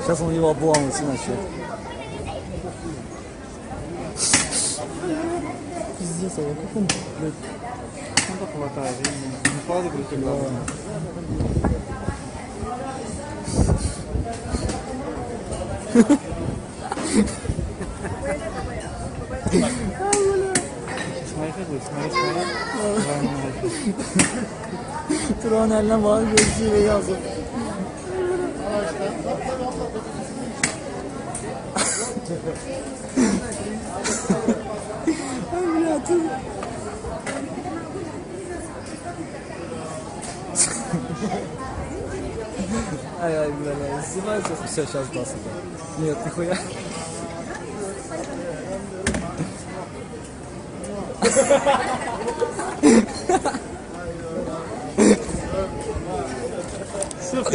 Сейчас он его обламывает иначе. Пиздец, а как он, блядь? Он так хватает, не падает, блядь, тогда. Ha ha ha. Turan eline var gözlüğü yazıp. Hayatım. Ай, ай, бля, бля, снимай сейчас. Все, сейчас даст. Нет, нихуя. Sıfır.